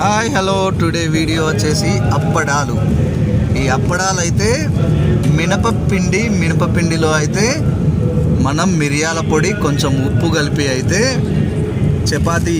Hi hello. Today video వచ్చేసి అప్పడాలు. ఈ అప్పడాలు అయితే మినపపిండి మినపపిండిలో అయితే మనం మిరియాల పొడి కొంచెం ఉప్పు కలిపి అయితే చపాతి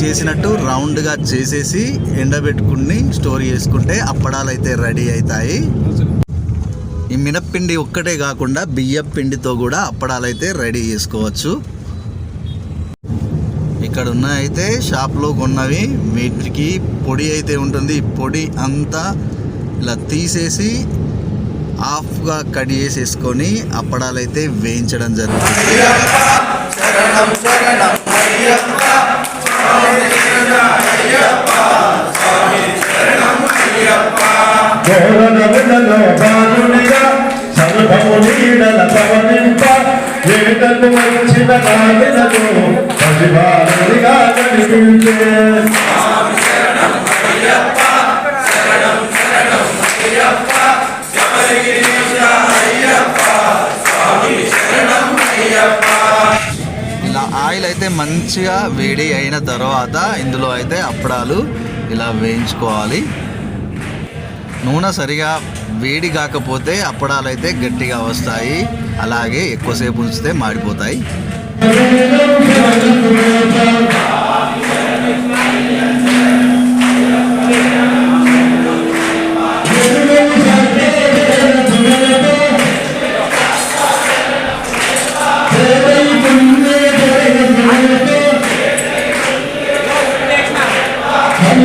చేసినట్టు రౌండ్గా చేసేసి ఎండబెట్టుకుని స్టోర్ చేసుకుంటే అప్పడాలు అయితే రెడీ అవుతాయి ఈ మినప్పిండి ఒక్కటే కాకుండా బియ్యం పిండితో కూడా అప్పడాలు అయితే రెడీ చేసుకోవచ్చు. ఇక్కడ ఉన్న అయితే షాప్లో కొన్నవి వీటికి పొడి అయితే ఉంటుంది. పొడి అంతా ఇలా తీసేసి హాఫ్గా కట్ చేసేసుకొని అప్పడాలు అయితే వేయించడం జరుగుతుంది. వచ్చిన ఇలా ఆయిల్ అయితే మంచిగా వేడి అయిన తర్వాత ఇందులో అయితే అప్పడాలు ఇలా వేయించుకోవాలి. నూనె సరిగా వేడి కాకపోతే అప్పడాలు అయితే గట్టిగా వస్తాయి. అలాగే ఎక్కువసేపు ఉంచితే మాడిపోతాయి.